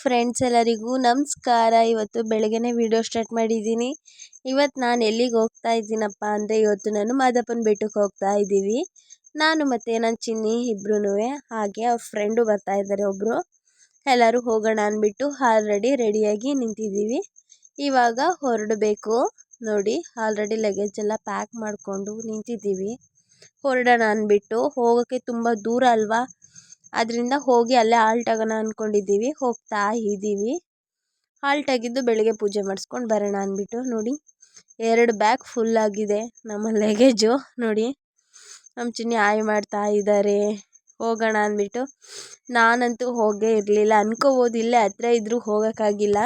Friends ಎಲ್ಲರಿಗೂ ನಮಸ್ಕಾರ. ಇವತ್ತು ಬೆಳಗ್ಗೆನೇ ವಿಡಿಯೋ ಸ್ಟಾರ್ಟ್ ಮಾಡಿದ್ದೀನಿ. ಇವತ್ತು ನಾನು ಎಲ್ಲಿಗೆ ಹೋಗ್ತಾ ಇದ್ದೀನಪ್ಪ ಅಂದರೆ ಇವತ್ತು ನಾನು ಮಾದಪ್ಪನ ಬೆಟ್ಟಕ್ಕೆ ಹೋಗ್ತಾ ಇದ್ದೀವಿ. ನಾನು ಮತ್ತು ನನ್ನ ಚಿನ್ನಿ ಇಬ್ರೂ ಹಾಗೆ ಅವ್ರ ಫ್ರೆಂಡು ಬರ್ತಾ ಇದ್ದಾರೆ ಒಬ್ಬರು ಎಲ್ಲರೂ ಹೋಗೋಣ ಅಂದ್ಬಿಟ್ಟು ಆಲ್ರೆಡಿ ರೆಡಿಯಾಗಿ ನಿಂತಿದ್ದೀವಿ. ಇವಾಗ ಹೊರಡಬೇಕು. ನೋಡಿ ಆಲ್ರೆಡಿ ಲಗೇಜ್ ಎಲ್ಲ ಪ್ಯಾಕ್ ಮಾಡಿಕೊಂಡು ನಿಂತಿದ್ದೀವಿ. ಹೊರಡೋಣ ಅಂದ್ಬಿಟ್ಟು ಹೋಗೋಕ್ಕೆ ತುಂಬ ದೂರ ಅಲ್ವಾ? ಅದರಿಂದ ಹೋಗಿ ಅಲ್ಲೇ ಆಲ್ಟ್ ಆಗೋಣ ಅಂದ್ಕೊಂಡಿದ್ದೀವಿ ಹೋಗ್ತಾ ಇದ್ದೀವಿ. ಹಾಲ್ಟ್ ಆಗಿದ್ದು ಬೆಳಗ್ಗೆ ಪೂಜೆ ಮಾಡಿಸ್ಕೊಂಡು ಬರೋಣ ಅಂದ್ಬಿಟ್ಟು ನೋಡಿ. ಎರಡು ಬ್ಯಾಗ್ ಫುಲ್ ಆಗಿದೆ ನಮ್ಮ ಲಗೇಜು ನೋಡಿ. ನಮ್ಮ ಚಿನ್ನಿ ಆಯ್ ಮಾಡ್ತಾ ಇದ್ದಾರೆ ಹೋಗೋಣ ಅಂದ್ಬಿಟ್ಟು. ನಾನಂತೂ ಹೋಗೇ ಇರಲಿಲ್ಲ. ಅನ್ಕೋಬೋದು ಇಲ್ಲೇ ಹತ್ರ ಇದ್ದರೂ ಹೋಗೋಕ್ಕಾಗಿಲ್ಲ.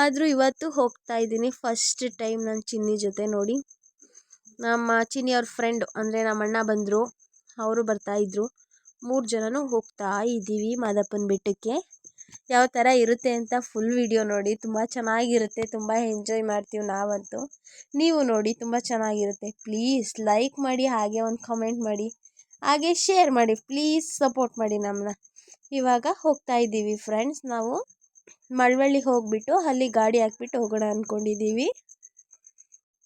ಆದರೂ ಇವತ್ತು ಹೋಗ್ತಾ ಇದ್ದೀನಿ. ಫಸ್ಟ್ ಟೈಮ್ ನನ್ನ ಚಿನ್ನಿ ಜೊತೆ ನೋಡಿ. ನಮ್ಮ ಚಿನ್ನಿಯವ್ರ ಫ್ರೆಂಡು ಅಂದರೆ ನಮ್ಮ ಅಣ್ಣ ಬಂದರು. ಅವರು ಬರ್ತಾಯಿದ್ರು ಮೂರು ಜನನೂ ಹೋಗ್ತಾ ಇದ್ದೀವಿ ಮಾದಪ್ಪನ ಬೆಟ್ಟಕ್ಕೆ. ಯಾವ ಥರ ಇರುತ್ತೆ ಅಂತ ಫುಲ್ ವಿಡಿಯೋ ನೋಡಿ. ತುಂಬ ಚೆನ್ನಾಗಿರುತ್ತೆ, ತುಂಬ ಎಂಜಾಯ್ ಮಾಡ್ತೀವಿ ನಾವಂತೂ. ನೀವು ನೋಡಿ, ತುಂಬ ಚೆನ್ನಾಗಿರುತ್ತೆ. ಪ್ಲೀಸ್ ಲೈಕ್ ಮಾಡಿ, ಹಾಗೆ ಒಂದು ಕಮೆಂಟ್ ಮಾಡಿ. ಹಾಗೆ ಶೇರ್ ಮಾಡಿ. ಪ್ಲೀಸ್ ಸಪೋರ್ಟ್ ಮಾಡಿ ನಮ್ಮನ್ನ ಇವಾಗ ಹೋಗ್ತಾ ಇದ್ದೀವಿ ಫ್ರೆಂಡ್ಸ್ ನಾವು ಮಳವಳ್ಳಿಗೆ ಹೋಗಿಬಿಟ್ಟು, ಅಲ್ಲಿ ಗಾಡಿ ಹಾಕ್ಬಿಟ್ಟು ಹೋಗೋಣ ಅಂದ್ಕೊಂಡಿದ್ದೀವಿ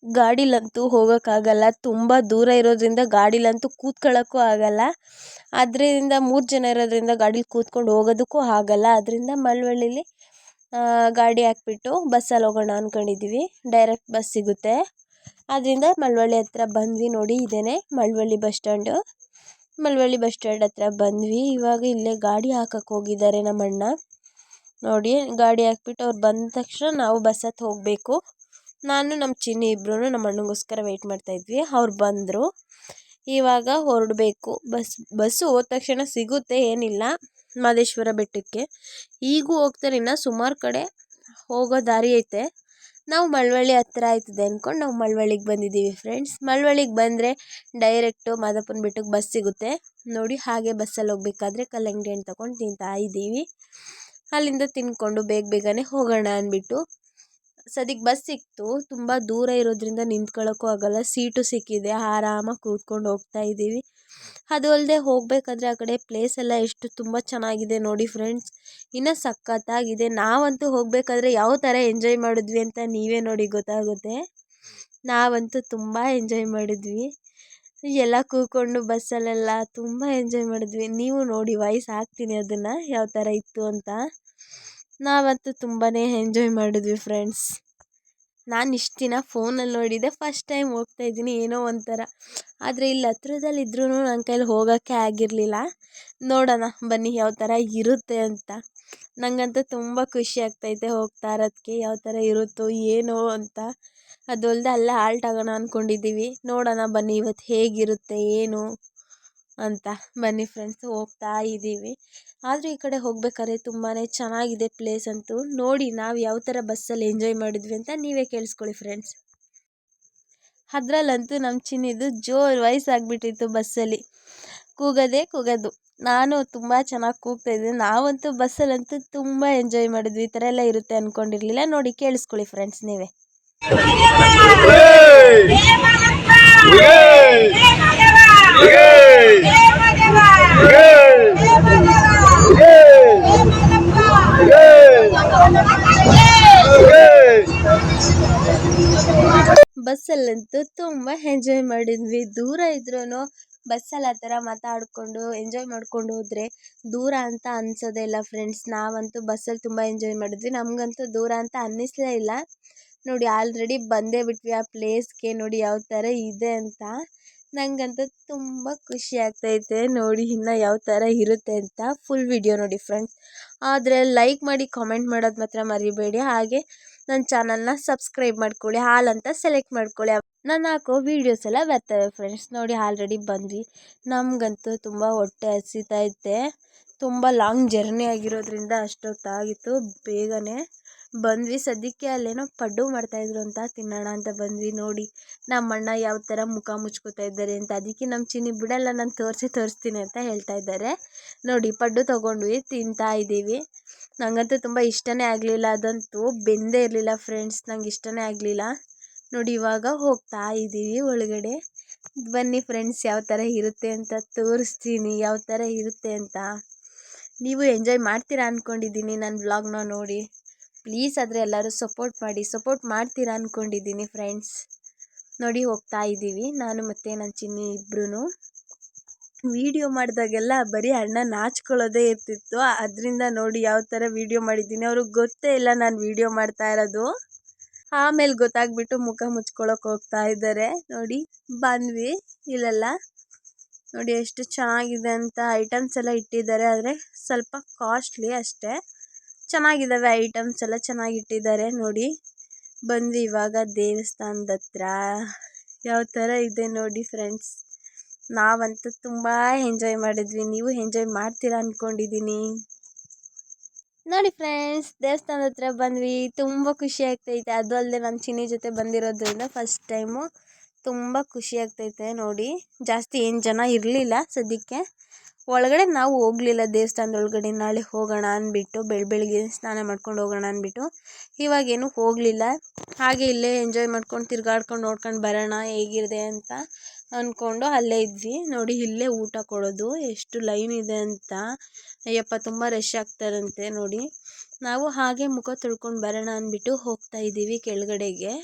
ಗಾಡಿಲಂತೂ ಹೋಗೋಕ್ಕಾಗಲ್ಲ. ತುಂಬ ದೂರ ಇರೋದರಿಂದ ಗಾಡಿಲಂತೂ ಕೂತ್ಕೊಳ್ಳೋಕ್ಕೂ ಆಗಲ್ಲ. ಅದರಿಂದ ಮೂರು ಜನ ಇರೋದರಿಂದ ಗಾಡಿಲಿ ಕೂತ್ಕೊಂಡು ಹೋಗೋದಕ್ಕೂ ಆಗಲ್ಲ. ಅದರಿಂದ ಮಳವಳ್ಳಿಲಿ ಗಾಡಿ ಹಾಕ್ಬಿಟ್ಟು ಬಸ್ಸಲ್ಲಿ ಹೋಗೋಣ ಅಂದ್ಕೊಂಡಿದ್ದೀವಿ ಡೈರೆಕ್ಟ್ ಬಸ್ ಸಿಗುತ್ತೆ. ಆದ್ದರಿಂದ ಮಳವಳ್ಳಿ ಹತ್ರ ಬಂದ್ವಿ ನೋಡಿ, ಇದೇನೆ Malavalli bus stand. Malavalli bus stand ಹತ್ರ ಬಂದ್ವಿ. ಇವಾಗ ಇಲ್ಲೇ ಗಾಡಿ ಹಾಕಕ್ಕೆ ಹೋಗಿದ್ದಾರೆ ನಮ್ಮ ಅಣ್ಣ ನೋಡಿ, ಗಾಡಿ ಹಾಕ್ಬಿಟ್ಟು ಅವ್ರು ಬಂದ ತಕ್ಷಣ ನಾವು ಬಸ್ ಹತ್ತಿ ಹೋಗಬೇಕು. ನಾನು ನಮ್ಮ ಚಿನ್ನಿ ಇಬ್ಬರೂ ನಮ್ಮ ಅಣ್ಣನಿಗೋಸ್ಕರ ವೆಯ್ಟ್ ಮಾಡ್ತಾಯಿದ್ವಿ ಅವ್ರು ಬಂದರು. ಇವಾಗ ಹೊರಡಬೇಕು. ಬಸ್ ಬಸ್ಸು ಹೋದ ತಕ್ಷಣ ಸಿಗುತ್ತೆ, ಏನಿಲ್ಲ. ಮಹದೇಶ್ವರ ಬೆಟ್ಟಕ್ಕೆ. ಈಗೂ ಹೋಗ್ತಾರೆ ಇನ್ನು. ಸುಮಾರು ಕಡೆ ಹೋಗೋ ದಾರಿ ಐತೆ. ನಾವು ಮಳವಳ್ಳಿ ಹತ್ರ ಆಯ್ತದೆ ಅಂದ್ಕೊಂಡು ನಾವು ಮಳವಳ್ಳಿಗೆ ಬಂದಿದ್ದೀವಿ ಫ್ರೆಂಡ್ಸ್ ಮಳವಳ್ಳಿಗೆ ಬಂದರೆ ಡೈರೆಕ್ಟು ಮಾದಪ್ಪನ ಬೆಟ್ಟಕ್ಕೆ ಬಸ್ ಸಿಗುತ್ತೆ. ನೋಡಿ ಹಾಗೆ ಬಸ್ಸಲ್ಲಿ ಹೋಗ್ಬೇಕಾದ್ರೆ ಕಲ್ಲಂಗಡಿ ಹಣ್ಣು ತಗೊಂಡು ತಿಂತಾ ಇದ್ದೀವಿ ಅಲ್ಲಿಂದ ತಿಂದ್ಕೊಂಡು ಬೇಗ ಬೇಗನೆ ಹೋಗೋಣ ಅಂದ್ಬಿಟ್ಟು ಸದ್ಯಕ್ಕೆ ಬಸ್ ಸಿಕ್ತು. ತುಂಬ ದೂರ ಇರೋದ್ರಿಂದ ನಿಂತ್ಕೊಳ್ಳೋಕ್ಕೂ ಆಗೋಲ್ಲ. ಸೀಟು ಸಿಕ್ಕಿದೆ. ಆರಾಮಾಗಿ ಕೂತ್ಕೊಂಡು ಹೋಗ್ತಾ ಇದ್ದೀವಿ. ಅದು ಅಲ್ಲದೆ ಹೋಗಬೇಕಾದ್ರೆ ಆ ಕಡೆ ಪ್ಲೇಸ್ ಎಲ್ಲ ಎಷ್ಟು ತುಂಬ ಚೆನ್ನಾಗಿದೆ ನೋಡಿ ಫ್ರೆಂಡ್ಸ್ ಇನ್ನು ಸಖತ್ತಾಗಿದೆ. ನಾವಂತೂ ಹೋಗಬೇಕಾದ್ರೆ ಯಾವ ಥರ ಎಂಜಾಯ್ ಮಾಡಿದ್ವಿ ಅಂತ ನೀವೇ ನೋಡಿ ಗೊತ್ತಾಗುತ್ತೆ. ನಾವಂತೂ ತುಂಬ ಎಂಜಾಯ್ ಮಾಡಿದ್ವಿ. ಎಲ್ಲ ಕೂತ್ಕೊಂಡು ಬಸ್ಸಲ್ಲೆಲ್ಲ ತುಂಬ ಎಂಜಾಯ್ ಮಾಡಿದ್ವಿ. ನೀವು ನೋಡಿ ವಾಯ್ಸ್ ಹಾಕ್ತೀನಿ ಅದನ್ನು. ಯಾವ ಥರ ಇತ್ತು ಅಂತ. ನಾವಂತೂ ತುಂಬಾ ಎಂಜಾಯ್ ಮಾಡಿದ್ವಿ ಫ್ರೆಂಡ್ಸ್ ನಾನು ಇಷ್ಟು ದಿನ ಫೋನಲ್ಲಿ ನೋಡಿದ್ದೆ ಫಸ್ಟ್ ಟೈಮ್ ಹೋಗ್ತಾ ಇದ್ದೀನಿ, ಏನೋ ಒಂಥರ. ಆದರೆ ಇಲ್ಲಿ ಹತ್ರದಲ್ಲಿ ಇದ್ರೂ ನನ್ನ ಕೈಲಿ ಹೋಗೋಕ್ಕೆ ಆಗಿರಲಿಲ್ಲ. ನೋಡೋಣ, ಬನ್ನಿ ಯಾವ ಥರ ಇರುತ್ತೆ ಅಂತ. ನನಗಂತೂ ತುಂಬ ಖುಷಿ ಆಗ್ತೈತೆ ಹೋಗ್ತಾ ಇರೋದಕ್ಕೆ ಯಾವ ಥರ ಇರುತ್ತೋ, ಏನೋ ಅಂತ. ಅದು ಅಲ್ಲದೆ ಅಲ್ಲೇ ಹಾಲ್ಟ್ ಆಗೋಣ ಅಂದ್ಕೊಂಡಿದ್ದೀವಿ ನೋಡೋಣ ಬನ್ನಿ ಇವತ್ತು ಹೇಗಿರುತ್ತೆ, ಏನು? ಅಂತ ಬನ್ನಿ ಫ್ರೆಂಡ್ಸ್ ಹೋಗ್ತಾ ಇದ್ದೀವಿ ಆದರೂ ಈ ಕಡೆ ಹೋಗ್ಬೇಕಾದ್ರೆ ತುಂಬಾ ಚೆನ್ನಾಗಿದೆ ಪ್ಲೇಸ್ ಅಂತೂ. ನೋಡಿ ನಾವು ಯಾವ ಥರ ಬಸ್ಸಲ್ಲಿ ಎಂಜಾಯ್ ಮಾಡಿದ್ವಿ ಅಂತ ನೀವೇ ಕೇಳಿಸ್ಕೊಳ್ಳಿ ಫ್ರೆಂಡ್ಸ್ ಅದರಲ್ಲಂತೂ ನಮ್ಮ ಚಿನ್ನಿದು ಜೋರು ವಯಸ್ಸಾಗ್ಬಿಟ್ಟಿತ್ತು ಬಸ್ಸಲ್ಲಿ ಕೂಗೋದೇ ಕೂಗೋದು. ನಾನು ತುಂಬ ಚೆನ್ನಾಗಿ ಕೂಗ್ತಾ ಇದ್ದೆ. ನಾವಂತೂ ಬಸ್ಸಲ್ಲಂತೂ ತುಂಬ ಎಂಜಾಯ್ ಮಾಡಿದ್ವಿ. ಈ ಥರ ಎಲ್ಲ ಇರುತ್ತೆ ಅಂದ್ಕೊಂಡಿರಲಿಲ್ಲ ನೋಡಿ ಕೇಳಿಸ್ಕೊಳ್ಳಿ ಫ್ರೆಂಡ್ಸ್ ನೀವೇ. ಬಸ್ಸಲ್ಲಂತೂ ತುಂಬ ಎಂಜಾಯ್ ಮಾಡಿದ್ವಿ. ದೂರ ಇದ್ರೂ ಬಸ್ಸಲ್ಲಿ ಆ ಥರ ಮಾತಾಡಿಕೊಂಡು ಎಂಜಾಯ್ ಮಾಡ್ಕೊಂಡು ಹೋದರೆ ದೂರ ಅಂತ ಅನ್ಸೋದೇ ಇಲ್ಲ ಫ್ರೆಂಡ್ಸ್ ನಾವಂತೂ ಬಸ್ಸಲ್ಲಿ ತುಂಬ ಎಂಜಾಯ್ ಮಾಡಿದ್ವಿ. ನಮಗಂತೂ ದೂರ ಅಂತ ಅನ್ನಿಸ್ಲೇ ಇಲ್ಲ. ನೋಡಿ ಆಲ್ರೆಡಿ ಬಂದೇ ಬಿಟ್ವಿ. ಆ ಪ್ಲೇಸ್ಗೆ ನೋಡಿ ಯಾವ ಥರ ಇದೆ ಅಂತ. ನನಗಂತೂ ತುಂಬ ಖುಷಿ ಆಗ್ತೈತೆ ನೋಡಿ ಇನ್ನು ಯಾವ ಥರ ಇರುತ್ತೆ ಅಂತ ಫುಲ್ ವಿಡಿಯೋ ನೋಡಿ ಫ್ರೆಂಡ್ಸ್ ಆದರೆ ಲೈಕ್ ಮಾಡಿ ಕಾಮೆಂಟ್ ಮಾಡೋದು ಮಾತ್ರ ಮರಿಬೇಡಿ. ಹಾಗೆ ನನ್ನ ಚಾನಲ್ನ ಸಬ್ಸ್ಕ್ರೈಬ್ ಮಾಡ್ಕೊಳ್ಳಿ, ಹಾಲ್ ಅಂತ ಸೆಲೆಕ್ಟ್ ಮಾಡ್ಕೊಳ್ಳಿ. ನಾನು ಹಾಕೋ ವೀಡಿಯೋಸ್ ಎಲ್ಲ ಬರ್ತವೆ ಫ್ರೆಂಡ್ಸ್ ನೋಡಿ ಆಲ್ರೆಡಿ ಬಂದ್ವಿ. ನಮಗಂತೂ ತುಂಬ ಹೊಟ್ಟೆ ಹಸಿತೈತೆ ತುಂಬ ಲಾಂಗ್ ಜರ್ನಿ ಆಗಿರೋದ್ರಿಂದ ಅಷ್ಟೊತ್ತಾಗಿತ್ತು ಬೇಗನೆ. ಬಂದ್ವಿ. ಸದ್ಯಕ್ಕೆ ಅಲ್ಲೇನೋ ಪಡ್ಡು ಮಾಡ್ತಾಯಿದ್ರು ಅಂತ ತಿನ್ನೋಣ ಅಂತ ಬಂದ್ವಿ ನೋಡಿ. ನಮ್ಮ ಅಣ್ಣ ಯಾವ ಥರ ಮುಖ ಮುಚ್ಕೋತಾ ಇದ್ದಾರೆ ಅಂತ. ಅದಕ್ಕೆ ನಮ್ಮ ಚಿನ್ನಿ, ಬಿಡಲ್ಲ, ನಾನು ತೋರಿಸಿ ತೋರಿಸ್ತೀನಿ ಅಂತ ಹೇಳ್ತಾ ಇದ್ದಾರೆ. ನೋಡಿ, ಪಡ್ಡು ತೊಗೊಂಡ್ವಿ, ತಿಂತಾ ಇದ್ದೀವಿ. ನನಗಂತೂ ತುಂಬ ಇಷ್ಟನೇ ಆಗಲಿಲ್ಲ. ಅದಂತೂ ಬೆಂದೇ ಇರಲಿಲ್ಲ ಫ್ರೆಂಡ್ಸ್ ನಂಗೆ ಇಷ್ಟನೇ ಆಗಲಿಲ್ಲ. ನೋಡಿ, ಇವಾಗ ಹೋಗ್ತಾ ಇದ್ದೀವಿ ಒಳಗಡೆ. ಬನ್ನಿ ಫ್ರೆಂಡ್ಸ್ ಯಾವ ಥರ ಇರುತ್ತೆ ಅಂತ ತೋರಿಸ್ತೀನಿ, ಯಾವ ಥರ ಇರುತ್ತೆ ಅಂತ. ನೀವು ಎಂಜಾಯ್ ಮಾಡ್ತೀರಾ ಅಂದ್ಕೊಂಡಿದ್ದೀನಿ ನನ್ನ ವ್ಲಾಗ್ನ ನೋಡಿ. ಪ್ಲೀಸ್ ಆದರೆ ಎಲ್ಲರೂ ಸಪೋರ್ಟ್ ಮಾಡಿ ಸಪೋರ್ಟ್ ಮಾಡ್ತೀರಾ ಅಂದ್ಕೊಂಡಿದ್ದೀನಿ ಫ್ರೆಂಡ್ಸ್ ನೋಡಿ ಹೋಗ್ತಾ ಇದ್ದೀವಿ. ನಾನು ಮತ್ತು ನನ್ನ ಚಿನ್ನಿ ಇಬ್ಬರೂ ವಿಡಿಯೋ ಮಾಡಿದಾಗೆಲ್ಲ ಬರೀ ಅಣ್ಣ ನಾಚ್ಕೊಳ್ಳೋದೇ ಇರ್ತಿತ್ತು. ಅದರಿಂದ ನೋಡಿ ಯಾವ ಥರ ವಿಡಿಯೋ ಮಾಡಿದ್ದೀನಿ. ಅವ್ರಿಗೆ ಗೊತ್ತೇ ಇಲ್ಲ ನಾನು ವಿಡಿಯೋ ಮಾಡ್ತಾ ಇರೋದು. ಆಮೇಲೆ ಗೊತ್ತಾಗ್ಬಿಟ್ಟು ಮುಖ ಮುಚ್ಕೊಳ್ಳೋಕೆ ಹೋಗ್ತಾ ಇದ್ದಾರೆ. ನೋಡಿ, ಬಂದ್ವಿ ಇಲ್ಲೆಲ್ಲ. ನೋಡಿ ಎಷ್ಟು ಚೆನ್ನಾಗಿದೆ ಅಂತ ಐಟಮ್ಸ್ ಎಲ್ಲ ಇಟ್ಟಿದ್ದಾರೆ. ಆದರೆ ಸ್ವಲ್ಪ ಕಾಸ್ಟ್ಲಿ ಅಷ್ಟೇ. ಚೆನ್ನಾಗಿದ್ದಾವೆ ಐಟಮ್ಸ್ ಎಲ್ಲ ಚೆನ್ನಾಗಿ ಇಟ್ಟಿದ್ದಾರೆ ನೋಡಿ. ಬಂದ್ವಿ ಇವಾಗ ದೇವಸ್ಥಾನದ ಹತ್ರ. ಯಾವ ಥರ ಇದೆ ನೋಡಿ ಫ್ರೆಂಡ್ಸ್. ನಾವಂತೂ ತುಂಬ ಎಂಜಾಯ್ ಮಾಡಿದ್ವಿ. ನೀವು ಎಂಜಾಯ್ ಮಾಡ್ತೀರಾ ಅಂದ್ಕೊಂಡಿದ್ದೀನಿ ನೋಡಿ ಫ್ರೆಂಡ್ಸ್, ದೇವಸ್ಥಾನದ ಹತ್ರ ಬಂದ್ವಿ. ತುಂಬ ಖುಷಿ ಆಗ್ತೈತೆ. ಅದು ಅಲ್ಲದೆ ನಮ್ಮ ಚಿನ್ನಿ ಜೊತೆ ಬಂದಿರೋದ್ರಿಂದ ಫಸ್ಟ್ ಟೈಮು ತುಂಬ ಖುಷಿ ಆಗ್ತೈತೆ ನೋಡಿ. ಜಾಸ್ತಿ ಏನು ಜನ ಇರಲಿಲ್ಲ ಸದ್ಯಕ್ಕೆ. ಒಳಗಡೆ ನಾವು ಹೋಗ್ಲಿಲ್ಲ ದೇವಸ್ಥಾನದೊಳಗಡೆ. ನಾಳೆ ಹೋಗೋಣ ಅಂದ್ಬಿಟ್ಟು ಬೆಳ, ಬೆಳಗ್ಗೆ ಸ್ನಾನ ಮಾಡ್ಕೊಂಡು ಹೋಗೋಣ ಅಂದ್ಬಿಟ್ಟು ಇವಾಗೇನು ಹೋಗಲಿಲ್ಲ. ಹಾಗೆ ಇಲ್ಲೇ ಎಂಜಾಯ್ ಮಾಡ್ಕೊಂಡು ತಿರ್ಗಾಡ್ಕೊಂಡು ನೋಡ್ಕೊಂಡು ಬರೋಣ ಹೇಗಿದೆ ಅಂತ ಅಂದ್ಕೊಂಡು ಅಲ್ಲೇ ಇದ್ವಿ. ನೋಡಿ ಇಲ್ಲೇ ಊಟ ಕೊಡೋದು. ಎಷ್ಟು ಲೈನ್ ಇದೆ ಅಂತ. ಅಯ್ಯಪ್ಪ ತುಂಬ ರಶ್ ಆಗ್ತಾರಂತೆ ನೋಡಿ. ನಾವು ಹಾಗೆ ಮುಖ ತೊಳ್ಕೊಂಡು ಬರೋಣ ಅಂದ್ಬಿಟ್ಟು ಹೋಗ್ತಾ ಇದ್ದೀವಿ ಕೆಳಗಡೆಗೆ.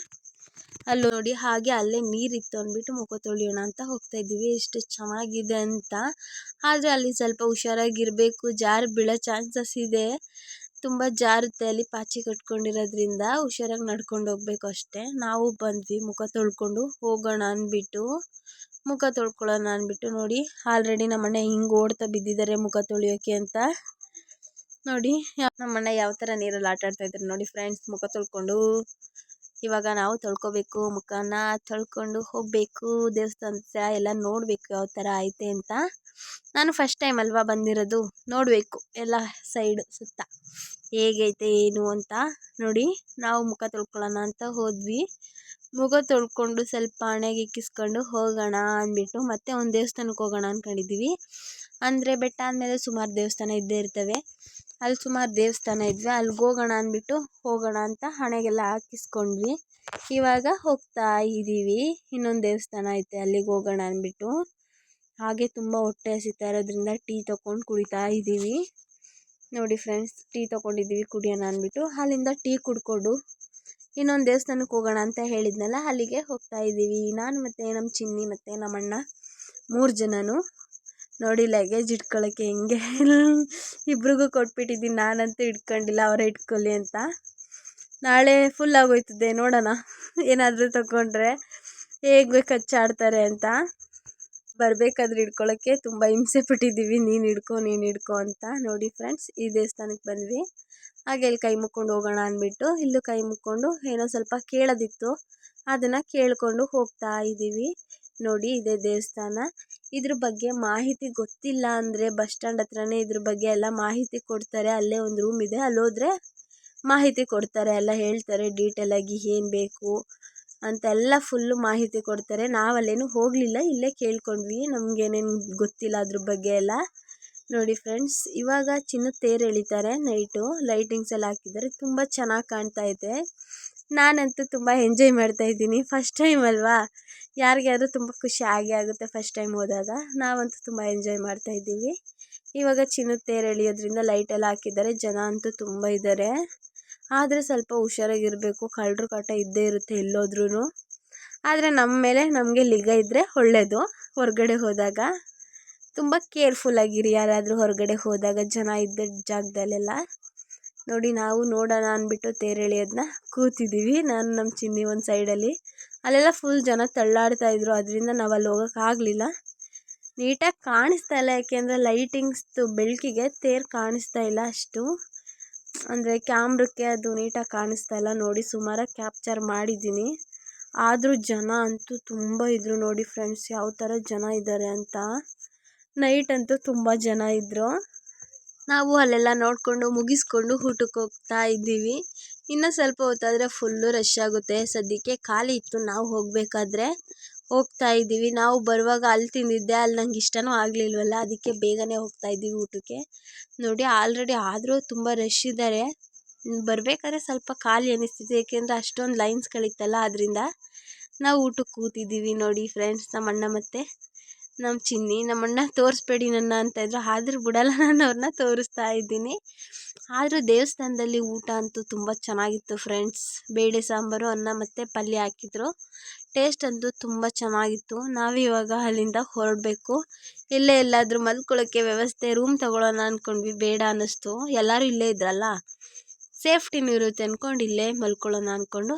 ಅಲ್ಲಿ ನೋಡಿ, ಹಾಗೆ ಅಲ್ಲೇ ನೀರಿತ್ತು ಅಂದ್ಬಿಟ್ಟು ಮುಖ ತೊಳೆಯೋಣ ಅಂತ ಹೋಗ್ತಾ ಇದ್ದೀವಿ. ಎಷ್ಟು ಚೆನ್ನಾಗಿದೆ ಅಂತ. ಆದರೆ ಅಲ್ಲಿ ಸ್ವಲ್ಪ ಹುಷಾರಾಗಿರಬೇಕು. ಜಾರು ಬೀಳೋ ಚಾನ್ಸಸ್ ಇದೆ. ತುಂಬ ಜಾರುತ್ತೆ ಅಲ್ಲಿ ಪಾಚಿ ಕಟ್ಕೊಂಡಿರೋದ್ರಿಂದ. ಹುಷಾರಾಗಿ ನಡ್ಕೊಂಡು ಹೋಗ್ಬೇಕು ಅಷ್ಟೇ. ನಾವು ಬಂದ್ವಿ, ಮುಖ ತೊಳ್ಕೊಂಡು ಹೋಗೋಣ ಅಂದ್ಬಿಟ್ಟು. ಮುಖ ತೊಳ್ಕೊಳ್ಳೋಣ ಅಂದ್ಬಿಟ್ಟು ನೋಡಿ. ಆಲ್ರೆಡಿ ನಮ್ಮಣ್ಣ ಹಿಂಗೆ ಓಡ್ತಾ ಬಿದ್ದಿದ್ದಾರೆ ಮುಖ ತೊಳೆಯೋಕ್ಕೆ ಅಂತ. ನೋಡಿ, ನಮ್ಮಣ್ಣ ಯಾವ ಥರ ನೀರಲ್ಲಿ ಆಟ ಆಡ್ತಾ ಇದ್ದಾರೆ ನೋಡಿ ಫ್ರೆಂಡ್ಸ್ ಮುಖ ತೊಳ್ಕೊಂಡು. ಇವಾಗ ನಾವು ತೊಳ್ಕೊಬೇಕು, ಮುಖನ ತೊಳ್ಕೊಂಡು ಹೋಗಬೇಕು ದೇವಸ್ಥಾನ ಎಲ್ಲ ನೋಡಬೇಕು ಯಾವ ಥರ ಐತೆ ಅಂತ. ನಾನು ಫಸ್ಟ್ ಟೈಮ್ ಅಲ್ವಾ ಬಂದಿರೋದು? ನೋಡಬೇಕು ಎಲ್ಲ ಸೈಡ್ ಸುತ್ತ. ಹೇಗೈತೆ, ಏನು ಅಂತ ನೋಡಿ. ನಾವು ಮುಖ ತೊಳ್ಕೊಳ್ಳೋಣ ಅಂತ ಹೋದ್ವಿ. ಮುಖ ತೊಳ್ಕೊಂಡು ಸ್ವಲ್ಪ ಹಣೆಗೆ ಇಕ್ಕಿಸ್ಕೊಂಡು ಹೋಗೋಣ ಅಂದ್ಬಿಟ್ಟು ಮತ್ತೆ ಒಂದು ದೇವಸ್ಥಾನಕ್ಕೆ ಹೋಗೋಣ ಅಂದ್ಕೊಂಡಿದ್ದೀವಿ ಅಂದರೆ ಬೆಟ್ಟ ಆದಮೇಲೆ ಸುಮಾರು ದೇವಸ್ಥಾನ ಇದ್ದೇ ಇರ್ತವೆ. ಅಲ್ಲಿ ಸುಮಾರು ದೇವಸ್ಥಾನ ಇದ್ವಿ. ಅಲ್ಲಿಗೆ ಹೋಗೋಣ ಅಂದ್ಬಿಟ್ಟು ಹೋಗೋಣ ಅಂತ ಹಣೆಗೆಲ್ಲ ಹಾಕಿಸ್ಕೊಂಡ್ವಿ. ಇವಾಗ ಹೋಗ್ತಾ ಇದ್ದೀವಿ ಇನ್ನೊಂದು ದೇವಸ್ಥಾನ ಐತೆ, ಅಲ್ಲಿಗೆ ಹೋಗೋಣ ಅಂದ್ಬಿಟ್ಟು. ಹಾಗೆ ತುಂಬ ಹೊಟ್ಟೆ ಹಸಿತಾ ಇರೋದ್ರಿಂದ ಟೀ ತೊಗೊಂಡು ಕುಡಿತಾ ಇದ್ದೀವಿ ನೋಡಿ ಫ್ರೆಂಡ್ಸ್, ಟೀ ತೊಗೊಂಡಿದ್ದೀವಿ ಕುಡಿಯೋಣ ಅಂದ್ಬಿಟ್ಟು. ಅಲ್ಲಿಂದ ಟೀ ಕುಡ್ಕೊಂಡು ಇನ್ನೊಂದು ದೇವಸ್ಥಾನಕ್ಕೆ ಹೋಗೋಣ ಅಂತ ಹೇಳಿದ್ನಲ್ಲ, ಅಲ್ಲಿಗೆ ಹೋಗ್ತಾ ಇದ್ದೀವಿ ನಾನು ಮತ್ತು ನಮ್ಮ ಚಿನ್ನಿ ಮತ್ತು ನಮ್ಮಣ್ಣ ಮೂರು ಜನನು. ನೋಡಿ ಲಗೇಜ್ ಇಟ್ಕೊಳ್ಳೋಕ್ಕೆ ಹೆಂಗೆ? ಇಬ್ರಿಗೂ ಕೊಟ್ಬಿಟ್ಟಿದ್ದೀನಿ, ನಾನಂತೂ ಇಟ್ಕೊಂಡಿಲ್ಲ, ಅವರೇ ಇಟ್ಕೊಳ್ಳಿ ಅಂತ. ನಾಳೆ ಫುಲ್ ಆಗೋಯ್ತದೆ, ನೋಡೋಣ. ಏನಾದರೂ ತಗೊಂಡ್ರೆ ಹೇಗೆ ಬೇಕು ಹಚ್ಚಾಡ್ತಾರೆ ಅಂತ. ಬರಬೇಕಾದ್ರೆ ಹಿಡ್ಕೊಳ್ಳೋಕ್ಕೆ ತುಂಬ ಹಿಂಸೆ ಪಟ್ಟಿದ್ದೀವಿ, ನೀನು ಹಿಡ್ಕೊ ನೀನು ಹಿಡ್ಕೊ ಅಂತ. ನೋಡಿ ಫ್ರೆಂಡ್ಸ್ ಈ ದೇವಸ್ಥಾನಕ್ಕೆ ಬಂದ್ವಿ. ಹಾಗೆ ಇಲ್ಲಿ ಕೈ ಮುಕ್ಕೊಂಡು ಹೋಗೋಣ ಅಂದ್ಬಿಟ್ಟು, ಇಲ್ಲೂ ಕೈ ಮುಕ್ಕೊಂಡು ಏನೋ ಸ್ವಲ್ಪ ಕೇಳೋದಿತ್ತು. ಅದನ್ನು ಕೇಳಿಕೊಂಡು ಹೋಗ್ತಾ ಇದ್ದೀವಿ. ನೋಡಿ ಇದೆ ದೇವಸ್ಥಾನ. ಇದ್ರ ಬಗ್ಗೆ ಮಾಹಿತಿ ಗೊತ್ತಿಲ್ಲ ಅಂದರೆ ಬಸ್ ಸ್ಟ್ಯಾಂಡ್ ಹತ್ರನೇ ಇದ್ರ ಬಗ್ಗೆ ಎಲ್ಲ ಮಾಹಿತಿ ಕೊಡ್ತಾರೆ. ಅಲ್ಲೇ ಒಂದು ರೂಮ್ ಇದೆ. ಅಲ್ಲಿ ಹೋದ್ರೆ ಮಾಹಿತಿ ಕೊಡ್ತಾರೆ. ಎಲ್ಲ ಹೇಳ್ತಾರೆ ಡೀಟೇಲಾಗಿ ಏನು ಬೇಕು ಅಂತೆಲ್ಲ ಫುಲ್ಲು ಮಾಹಿತಿ ಕೊಡ್ತಾರೆ. ನಾವು ಅಲ್ಲೇನು ಹೋಗಲಿಲ್ಲ, ಇಲ್ಲೇ ಕೇಳ್ಕೊಂಡ್ವಿ. ನಮಗೇನೇನು ಗೊತ್ತಿಲ್ಲ ಅದ್ರ ಬಗ್ಗೆ ಎಲ್ಲ. ನೋಡಿ ಫ್ರೆಂಡ್ಸ್ ಇವಾಗ ಚಿನ್ನದ ತೇರು ಎಳಿತಾರೆ ನೈಟು ಲೈಟಿಂಗ್ಸ್ ಎಲ್ಲ ಹಾಕಿದ್ದಾರೆ. ತುಂಬ ಚೆನ್ನಾಗಿ ಕಾಣ್ತಾ ಇದೆ. ನಾನಂತೂ ತುಂಬ ಎಂಜಾಯ್ ಮಾಡ್ತಾ ಇದ್ದೀನಿ. ಫಸ್ಟ್ ಟೈಮ್ ಅಲ್ವಾ? ಯಾರಿಗಾದ್ರೂ ತುಂಬ ಖುಷಿ ಆಗೇ ಆಗುತ್ತೆ ಫಸ್ಟ್ ಟೈಮ್ ಹೋದಾಗ. ನಾವಂತೂ ತುಂಬ ಎಂಜಾಯ್ ಮಾಡ್ತಾ ಇದ್ದೀವಿ. ಇವಾಗ ಚಿನ್ನದ ತೇರು ಎಳೆಯೋದ್ರಿಂದ ಲೈಟೆಲ್ಲ ಹಾಕಿದ್ದಾರೆ. ಜನ ಅಂತೂ ತುಂಬ ಇದ್ದಾರೆ ಆದರೆ ಸ್ವಲ್ಪ ಹುಷಾರಾಗಿರಬೇಕು. ಕಳ್ಳರು ಕಾಟ ಇದ್ದೇ ಇರುತ್ತೆ ಎಲ್ಲೋದ್ರೂ ಆದರೆ ನಮ್ಮ ಮೇಲೆ ನಮಗೆ ಲಿಗ ಇದ್ದರೆ ಒಳ್ಳೆಯದು ಹೊರಗಡೆ ಹೋದಾಗ ತುಂಬ ಕೇರ್ಫುಲ್ಲಾಗಿರಿ ಯಾರಾದರೂ ಹೊರಗಡೆ ಹೋದಾಗ ಜನ ಇದ್ದ ಜಾಗದಲ್ಲೆಲ್ಲ. ನೋಡಿ, ನಾವು ನೋಡೋಣ ಅಂದ್ಬಿಟ್ಟು ತೇರು ಕೂತಿದ್ದೀವಿ. ನಾನು ನಮ್ಮ ಚಿನ್ನಿ ಒಂದು ಸೈಡಲ್ಲಿ ಅಲ್ಲೆಲ್ಲ ಫುಲ್ ಜನ ತಳ್ಳಾಡ್ತಾ ಇದ್ರು. ಅದರಿಂದ ನಾವು ಅಲ್ಲಿ ಹೋಗೋಕ್ಕಾಗಲಿಲ್ಲ ನೀಟಾಗಿ ಕಾಣಿಸ್ತಾ ಇಲ್ಲ. ಯಾಕೆಂದರೆ ಲೈಟಿಂಗ್ಸ್ದು ಬೆಳಕಿಗೆ ತೇರು ಕಾಣಿಸ್ತಾ ಇಲ್ಲ ಅಷ್ಟು. ಅಂದರೆ ಕ್ಯಾಮ್ರಕ್ಕೆ ಅದು ನೀಟಾಗಿ ಕಾಣಿಸ್ತಾ ಇಲ್ಲ. ನೋಡಿ ಸುಮಾರಾಗಿ ಕ್ಯಾಪ್ಚರ್ ಮಾಡಿದ್ದೀನಿ. ಆದರೂ ಜನ ಅಂತೂ ತುಂಬ ಇದ್ದರು ನೋಡಿ ಫ್ರೆಂಡ್ಸ್ ಯಾವ ಥರ ಜನ ಇದ್ದಾರೆ ಅಂತ. ನೈಟ್ ಅಂತೂ ತುಂಬ ಜನ ಇದ್ದರು ನಾವು ಅಲ್ಲೆಲ್ಲ ನೋಡಿಕೊಂಡು, ಮುಗಿಸ್ಕೊಂಡು ಊಟಕ್ಕೆ ಹೋಗ್ತಾ ಇದ್ದೀವಿ. ಇನ್ನೂ ಸ್ವಲ್ಪ ಹೊತ್ತಾದರೆ ಫುಲ್ಲು ರಶ್ ಆಗುತ್ತೆ. ಸದ್ಯಕ್ಕೆ ಖಾಲಿ ಇತ್ತು, ನಾವು ಹೋಗಬೇಕಾದ್ರೆ ಹೋಗ್ತಾ ಇದ್ದೀವಿ. ನಾವು ಬರುವಾಗ ಅಲ್ಲಿ ತಿಂದಿದ್ದೆ, ಅಲ್ಲಿ ನಂಗೆ ಇಷ್ಟನೂ ಆಗಲಿಲ್ವಲ್ಲ, ಅದಕ್ಕೆ ಬೇಗನೆ ಹೋಗ್ತಾ ಇದ್ದೀವಿ ಊಟಕ್ಕೆ. ನೋಡಿ ಆಲ್ರೆಡಿ ಆದರೂ ತುಂಬ ರಶ್ ಇದ್ದಾರೆ. ಬರಬೇಕಾದ್ರೆ ಸ್ವಲ್ಪ ಖಾಲಿ ಅನ್ನಿಸ್ತಿದೆ, ಏಕೆಂದರೆ ಅಷ್ಟೊಂದು ಲೈನ್ಸ್ಗಳಿತ್ತಲ್ಲ ಅದರಿಂದ ನಾವು ಊಟಕ್ಕೆ ಕೂತಿದ್ದೀವಿ ನೋಡಿ ಫ್ರೆಂಡ್ಸ್ ನಮ್ಮ ಅಣ್ಣ ಮತ್ತು. ನಮ್ಮ ಚಿನ್ನಿ, ನಮ್ಮಣ್ಣ ತೋರಿಸ್ಬೇಡಿ ನನ್ನ ಅಂತ ಇದ್ದರು ಆದರೂ ಬಿಡಲ್ಲ, ನಾನು ಅವ್ರನ್ನ ತೋರಿಸ್ತಾ ಇದ್ದೀನಿ. ಆದರೂ ದೇವಸ್ಥಾನದಲ್ಲಿ ಊಟ ಅಂತೂ ತುಂಬ ಚೆನ್ನಾಗಿತ್ತು ಫ್ರೆಂಡ್ಸ್ ಬೇಳೆ ಸಾಂಬಾರು, ಅನ್ನ ಮತ್ತು ಪಲ್ಯ ಹಾಕಿದ್ರು. ಟೇಸ್ಟ್ ಅಂತೂ ತುಂಬ ಚೆನ್ನಾಗಿತ್ತು. ನಾವಿವಾಗ ಅಲ್ಲಿಂದ ಹೊರಡಬೇಕು. ಇಲ್ಲೇ ಎಲ್ಲಾದರೂ ಮಲ್ಕೊಳ್ಳೋಕ್ಕೆ ವ್ಯವಸ್ಥೆ ರೂಮ್ ತಗೊಳ್ಳೋಣ ಅಂದ್ಕೊಂಡ್ವಿ ಬೇಡ ಅನ್ನಿಸ್ತು. ಎಲ್ಲರೂ ಇಲ್ಲೇ ಇದ್ರಲ್ಲ? ಸೇಫ್ಟಿನೂ ಇರುತ್ತೆ ಅಂದ್ಕೊಂಡು ಇಲ್ಲೇ ಮಲ್ಕೊಳ್ಳೋಣ ಅಂದ್ಕೊಂಡು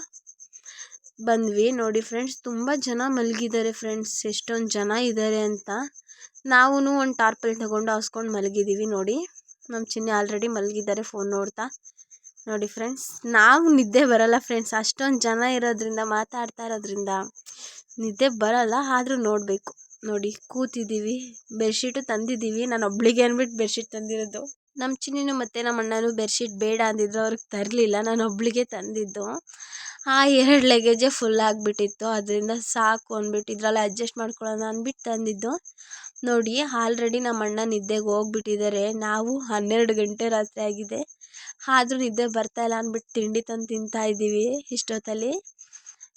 ಬಂದ್ವಿ. ನೋಡಿ ಫ್ರೆಂಡ್ಸ್ ತುಂಬ ಜನ ಮಲಗಿದ್ದಾರೆ ಫ್ರೆಂಡ್ಸ್ ಎಷ್ಟೊಂದು ಜನ ಇದ್ದಾರೆ ಅಂತ ನಾವೂ ಒಂದು ಟಾರ್ಪಲ್ ತಗೊಂಡು ಹಾಸ್ಕೊಂಡು ಮಲಗಿದ್ದೀವಿ ನೋಡಿ. ನಮ್ಮ ಚಿನ್ನಿ ಆಲ್ರೆಡಿ ಮಲಗಿದ್ದಾರೆ ಫೋನ್ ನೋಡ್ತಾ. ನೋಡಿ ಫ್ರೆಂಡ್ಸ್ ನಾವು ನಿದ್ದೆ ಬರಲ್ಲ ಫ್ರೆಂಡ್ಸ್ ಅಷ್ಟೊಂದು ಜನ ಇರೋದ್ರಿಂದ, ಮಾತಾಡ್ತಾ ಇರೋದ್ರಿಂದ ನಿದ್ದೆ ಬರಲ್ಲ, ಆದರೂ ನೋಡಬೇಕು. ನೋಡಿ ಕೂತಿದ್ದೀವಿ ಬೆಡ್ಶೀಟು ತಂದಿದ್ದೀವಿ ನಾನು ಒಬ್ಳಿಗೆ ಅಂದ್ಬಿಟ್ಟು ಬೆಡ್ಶೀಟ್ ತಂದಿರೋದು. ನಮ್ಮ ಚಿನ್ನಿನೂ ಮತ್ತು ನಮ್ಮ ಅಣ್ಣನೂ ಬೆಡ್ಶೀಟ್ ಬೇಡ ಅಂದಿದ್ರು, ಅವ್ರಿಗೆ ತರಲಿಲ್ಲ. ನಾನು ಒಬ್ಳಿಗೆ ತಂದಿದ್ದು. ಆ ಎರಡು ಲಗೇಜೇ ಫುಲ್ ಆಗಿಬಿಟ್ಟಿತ್ತು. ಅದರಿಂದ ಸಾಕು ಅಂದ್ಬಿಟ್ಟು ಇದರಲ್ಲಿ ಅಡ್ಜಸ್ಟ್ ಮಾಡ್ಕೊಳ್ಳೋಣ ಅಂದ್ಬಿಟ್ಟು ತಂದಿದ್ದು. ನೋಡಿ ಆಲ್ರೆಡಿ ನಮ್ಮ ಅಣ್ಣ ನಿದ್ದೆಗೆ ಹೋಗ್ಬಿಟ್ಟಿದ್ದಾರೆ. ನಾವು ಹನ್ನೆರಡು ಗಂಟೆ ರಾತ್ರಿ ಆಗಿದೆ. ಆದರೂ ನಿದ್ದೆ ಬರ್ತಾ ಇಲ್ಲ ಅಂದ್ಬಿಟ್ಟು ತಿಂಡಿ ತಂದು ತಿಂತಾ ಇದ್ದೀವಿ ಇಷ್ಟೊತ್ತಲ್ಲಿ.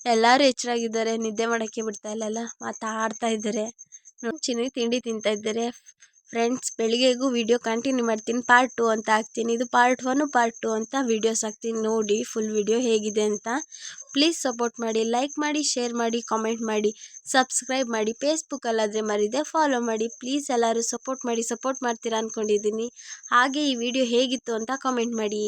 ಎಲ್ಲರೂ ಎಚ್ಚರಾಗಿದ್ದಾರೆ. ನಿದ್ದೆ ಮಾಡೋಕ್ಕೆ ಬಿಡ್ತಾ ಇಲ್ಲಲ್ಲ, ಮಾತಾಡ್ತಾ ಇದ್ದಾರೆ. ಚಿನ್ನಿ ತಿಂಡಿ ತಿಂತಾ ಇದ್ದಾರೆ. ಫ್ರೆಂಡ್ಸ್ ಬೆಳಿಗ್ಗೆಗೂ ವಿಡಿಯೋ ಕಂಟಿನ್ಯೂ ಮಾಡ್ತೀನಿ. ಪಾರ್ಟ್ ಟು ಅಂತ ಹಾಕ್ತೀನಿ. ಇದು ಪಾರ್ಟ್ ಒನ್ನು ಪಾರ್ಟ್ ಟು ಅಂತ ವೀಡಿಯೋಸ್ ಹಾಕ್ತೀನಿ. ನೋಡಿ ಫುಲ್ ವಿಡಿಯೋ ಹೇಗಿದೆ ಅಂತ. ಪ್ಲೀಸ್ ಸಪೋರ್ಟ್ ಮಾಡಿ ಲೈಕ್ ಮಾಡಿ ಶೇರ್ ಮಾಡಿ ಕಾಮೆಂಟ್ ಮಾಡಿ ಸಬ್ಸ್ಕ್ರೈಬ್ ಮಾಡಿ. ಫೇಸ್ಬುಕ್ಕಲ್ಲಾದರೆ ಮರಿದೆ ಫಾಲೋ ಮಾಡಿ. ಪ್ಲೀಸ್ ಎಲ್ಲರೂ ಸಪೋರ್ಟ್ ಮಾಡಿ ಸಪೋರ್ಟ್ ಮಾಡ್ತೀರಾ ಅಂದ್ಕೊಂಡಿದ್ದೀನಿ ಹಾಗೆ ಈ ವಿಡಿಯೋ ಹೇಗಿತ್ತು ಅಂತ ಕಾಮೆಂಟ್ ಮಾಡಿ.